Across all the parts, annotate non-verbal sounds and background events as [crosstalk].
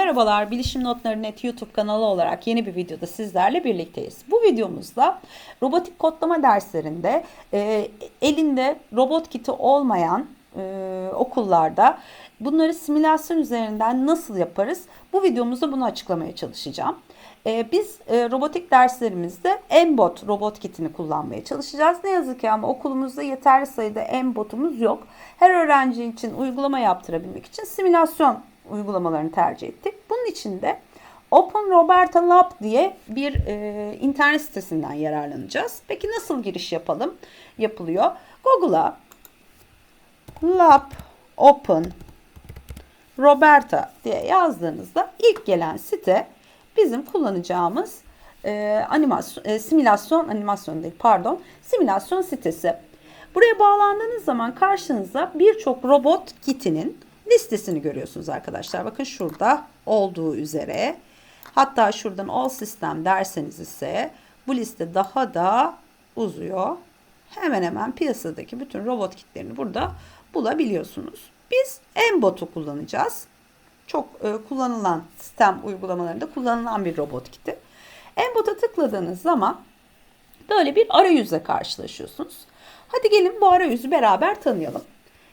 Merhabalar, Bilişim Notları Net YouTube kanalı olarak yeni bir videoda sizlerle birlikteyiz. Bu videomuzda robotik kodlama derslerinde e, elinde robot kiti olmayan e, okullarda bunları simülasyon üzerinden nasıl yaparız? Bu videomuzda bunu açıklamaya çalışacağım. E, biz e, robotik derslerimizde M-Bot robot kitini kullanmaya çalışacağız. Ne yazık ki ama okulumuzda yeterli sayıda M-Bot'umuz yok. Her öğrenci için uygulama yaptırabilmek için simülasyon uygulamalarını tercih ettik. Bunun için de Open Roberta Lab diye bir e, internet sitesinden yararlanacağız. Peki nasıl giriş yapalım? Yapılıyor. Google'a Lab Open Roberta diye yazdığınızda ilk gelen site bizim kullanacağımız e, animasyon, e, simülasyon animasyon değil pardon simülasyon sitesi. Buraya bağlandığınız zaman karşınıza birçok robot kitinin listesini görüyorsunuz arkadaşlar. Bakın şurada olduğu üzere. Hatta şuradan all system derseniz ise bu liste daha da uzuyor. Hemen hemen piyasadaki bütün robot kitlerini burada bulabiliyorsunuz. Biz M-Bot'u kullanacağız. Çok e, kullanılan sistem uygulamalarında kullanılan bir robot kiti. M-Bot'a tıkladığınız zaman böyle bir arayüzle karşılaşıyorsunuz. Hadi gelin bu arayüzü beraber tanıyalım.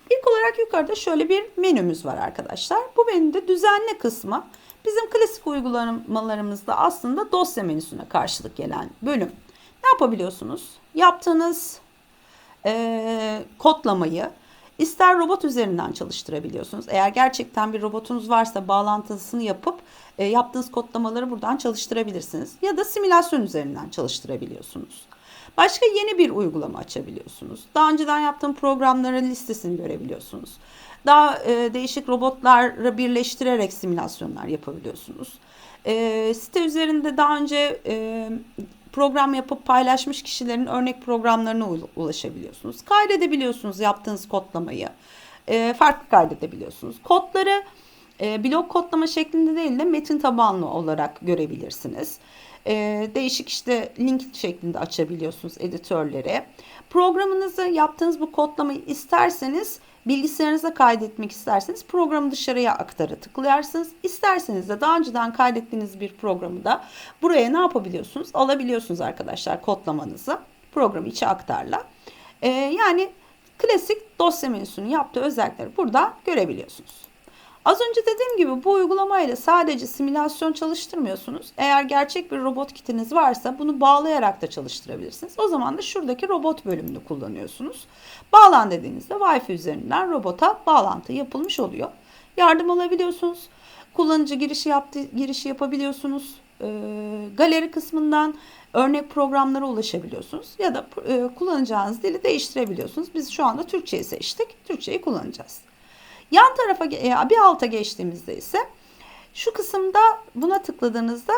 İlk olarak yukarıda şöyle bir menümüz var arkadaşlar. Bu menüde düzenle kısmı bizim klasik uygulamalarımızda aslında dosya menüsüne karşılık gelen bölüm. Ne yapabiliyorsunuz? Yaptığınız e, kodlamayı ister robot üzerinden çalıştırabiliyorsunuz. Eğer gerçekten bir robotunuz varsa bağlantısını yapıp e, yaptığınız kodlamaları buradan çalıştırabilirsiniz. Ya da simülasyon üzerinden çalıştırabiliyorsunuz. Başka yeni bir uygulama açabiliyorsunuz. Daha önceden yaptığım programların listesini görebiliyorsunuz. Daha e, değişik robotları birleştirerek simülasyonlar yapabiliyorsunuz. E, site üzerinde daha önce e, program yapıp paylaşmış kişilerin örnek programlarına ulaşabiliyorsunuz. Kaydedebiliyorsunuz yaptığınız kodlamayı. E, farklı kaydedebiliyorsunuz. Kodları e, blok kodlama şeklinde değil de metin tabanlı olarak görebilirsiniz. E, değişik işte link şeklinde açabiliyorsunuz editörleri. Programınızı yaptığınız bu kodlamayı isterseniz bilgisayarınıza kaydetmek isterseniz programı dışarıya aktarı tıklayarsınız. İsterseniz de daha önceden kaydettiğiniz bir programı da buraya ne yapabiliyorsunuz? Alabiliyorsunuz arkadaşlar kodlamanızı. Programı içe aktarla. Ee, yani klasik dosya menüsünün yaptığı özellikleri burada görebiliyorsunuz. Az önce dediğim gibi bu uygulamayla sadece simülasyon çalıştırmıyorsunuz. Eğer gerçek bir robot kitiniz varsa bunu bağlayarak da çalıştırabilirsiniz. O zaman da şuradaki robot bölümünü kullanıyorsunuz. Bağlan dediğinizde Wi-Fi üzerinden robota bağlantı yapılmış oluyor. Yardım alabiliyorsunuz. Kullanıcı girişi yaptı, girişi yapabiliyorsunuz. E, galeri kısmından örnek programlara ulaşabiliyorsunuz ya da e, kullanacağınız dili değiştirebiliyorsunuz. Biz şu anda Türkçeyi seçtik. Türkçeyi kullanacağız. Yan tarafa e, bir alta geçtiğimizde ise şu kısımda buna tıkladığınızda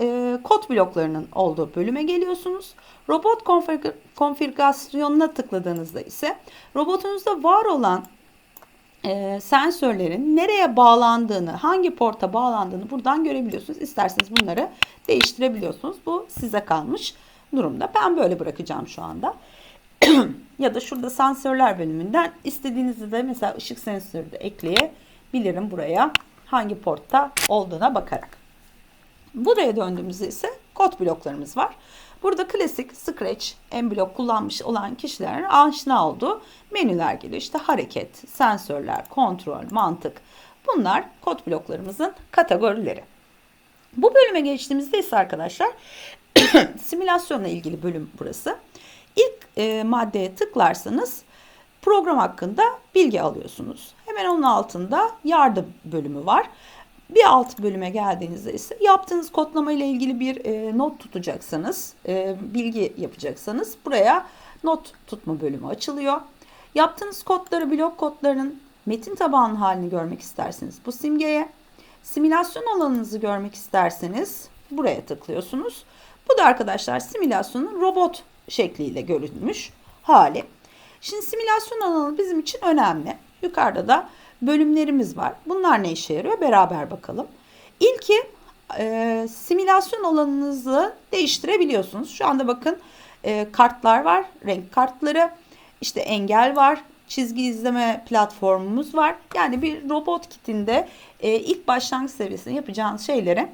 e, kod bloklarının olduğu bölüme geliyorsunuz. Robot konfig konfigürasyonuna tıkladığınızda ise robotunuzda var olan e, sensörlerin nereye bağlandığını, hangi porta bağlandığını buradan görebiliyorsunuz. İsterseniz bunları değiştirebiliyorsunuz. Bu size kalmış durumda. Ben böyle bırakacağım şu anda. [clears throat] ya da şurada sensörler bölümünden istediğinizi de mesela ışık sensörü de ekleyebilirim buraya. Hangi portta olduğuna bakarak. Buraya döndüğümüzde ise kod bloklarımız var. Burada klasik Scratch, M blok kullanmış olan kişilerin aşina olduğu menüler geliyor. İşte hareket, sensörler, kontrol, mantık. Bunlar kod bloklarımızın kategorileri. Bu bölüme geçtiğimizde ise arkadaşlar [clears throat] simülasyonla ilgili bölüm burası. E, maddeye tıklarsanız program hakkında bilgi alıyorsunuz. Hemen onun altında yardım bölümü var. Bir alt bölüme geldiğinizde ise yaptığınız kodlama ile ilgili bir e, not tutacaksanız, e, bilgi yapacaksanız buraya not tutma bölümü açılıyor. Yaptığınız kodları, blok kodlarının metin tabanlı halini görmek isterseniz bu simgeye, simülasyon alanınızı görmek isterseniz buraya tıklıyorsunuz. Bu da arkadaşlar simülasyonun robot şekliyle görünmüş hali. Şimdi simülasyon alanı bizim için önemli. Yukarıda da bölümlerimiz var. Bunlar ne işe yarıyor? Beraber bakalım. İlki e, simülasyon alanınızı değiştirebiliyorsunuz. Şu anda bakın e, kartlar var, renk kartları, işte engel var, çizgi izleme platformumuz var. Yani bir robot kitinde e, ilk başlangıç seviyesinde yapacağınız şeyleri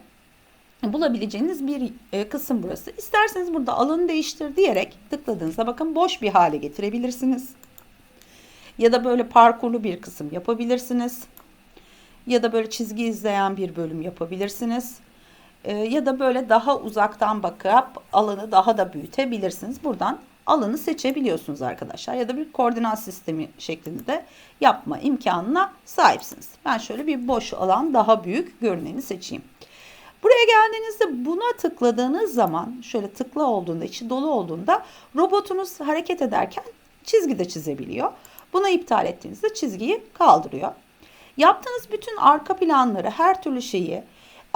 bulabileceğiniz bir e, kısım burası. İsterseniz burada alanı değiştir diyerek tıkladığınızda bakın boş bir hale getirebilirsiniz. Ya da böyle parkurlu bir kısım yapabilirsiniz. Ya da böyle çizgi izleyen bir bölüm yapabilirsiniz. E, ya da böyle daha uzaktan bakıp alanı daha da büyütebilirsiniz. Buradan alanı seçebiliyorsunuz arkadaşlar. Ya da bir koordinat sistemi şeklinde de yapma imkanına sahipsiniz. Ben şöyle bir boş alan daha büyük görüneni seçeyim. Buraya geldiğinizde buna tıkladığınız zaman şöyle tıkla olduğunda içi dolu olduğunda robotunuz hareket ederken çizgi de çizebiliyor. Bunu iptal ettiğinizde çizgiyi kaldırıyor. Yaptığınız bütün arka planları her türlü şeyi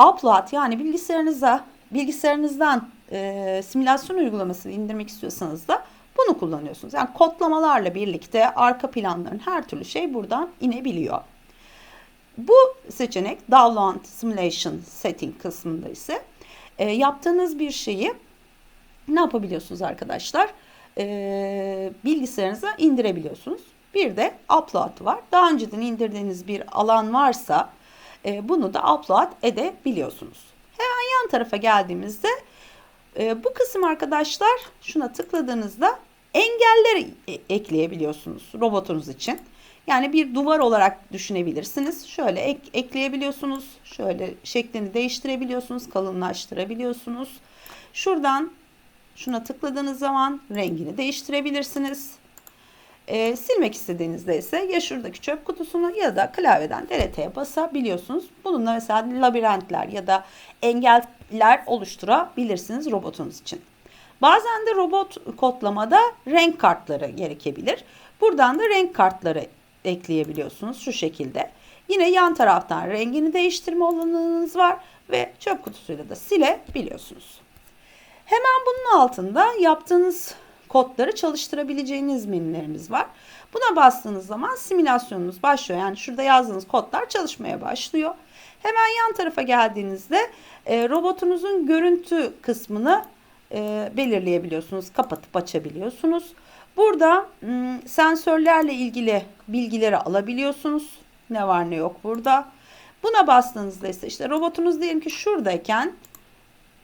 upload yani bilgisayarınıza bilgisayarınızdan e, simülasyon uygulamasını indirmek istiyorsanız da bunu kullanıyorsunuz. Yani kodlamalarla birlikte arka planların her türlü şey buradan inebiliyor. Bu seçenek Download Simulation Setting kısmında ise e, yaptığınız bir şeyi ne yapabiliyorsunuz arkadaşlar? E, bilgisayarınıza indirebiliyorsunuz. Bir de upload var. Daha önceden indirdiğiniz bir alan varsa e, bunu da upload edebiliyorsunuz. Hemen yan tarafa geldiğimizde e, bu kısım arkadaşlar şuna tıkladığınızda engeller e, ekleyebiliyorsunuz robotunuz için. Yani bir duvar olarak düşünebilirsiniz. Şöyle ek, ekleyebiliyorsunuz. Şöyle şeklini değiştirebiliyorsunuz. Kalınlaştırabiliyorsunuz. Şuradan şuna tıkladığınız zaman rengini değiştirebilirsiniz. Ee, silmek istediğinizde ise ya şuradaki çöp kutusunu ya da klavyeden DLT'ye basabiliyorsunuz. Bununla mesela labirentler ya da engeller oluşturabilirsiniz robotunuz için. Bazen de robot kodlamada renk kartları gerekebilir. Buradan da renk kartları ekleyebiliyorsunuz şu şekilde. Yine yan taraftan rengini değiştirme olanınız var ve çöp kutusuyla da silebiliyorsunuz. Hemen bunun altında yaptığınız kodları çalıştırabileceğiniz menülerimiz var. Buna bastığınız zaman simülasyonunuz başlıyor. Yani şurada yazdığınız kodlar çalışmaya başlıyor. Hemen yan tarafa geldiğinizde e, robotunuzun görüntü kısmını e, belirleyebiliyorsunuz. Kapatıp açabiliyorsunuz. Burada ım, sensörlerle ilgili bilgileri alabiliyorsunuz. Ne var ne yok burada. Buna bastığınızda ise işte robotunuz diyelim ki şuradayken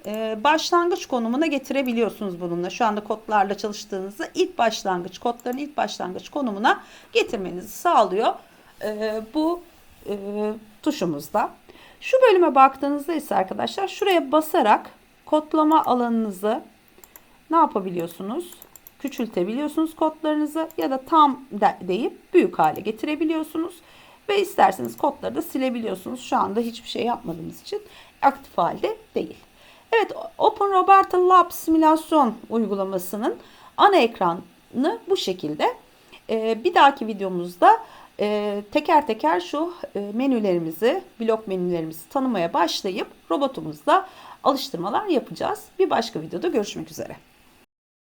e, başlangıç konumuna getirebiliyorsunuz bununla. Şu anda kodlarla çalıştığınızda ilk başlangıç kodların ilk başlangıç konumuna getirmenizi sağlıyor. E, bu tuşumuzda. Şu bölüme baktığınızda ise arkadaşlar şuraya basarak kodlama alanınızı ne yapabiliyorsunuz? Küçültebiliyorsunuz kodlarınızı ya da tam de, deyip büyük hale getirebiliyorsunuz. Ve isterseniz kodları da silebiliyorsunuz. Şu anda hiçbir şey yapmadığımız için aktif halde değil. Evet Open Roberta Lab simülasyon uygulamasının ana ekranı bu şekilde. Ee, bir dahaki videomuzda e, teker teker şu e, menülerimizi, blok menülerimizi tanımaya başlayıp robotumuzla alıştırmalar yapacağız. Bir başka videoda görüşmek üzere.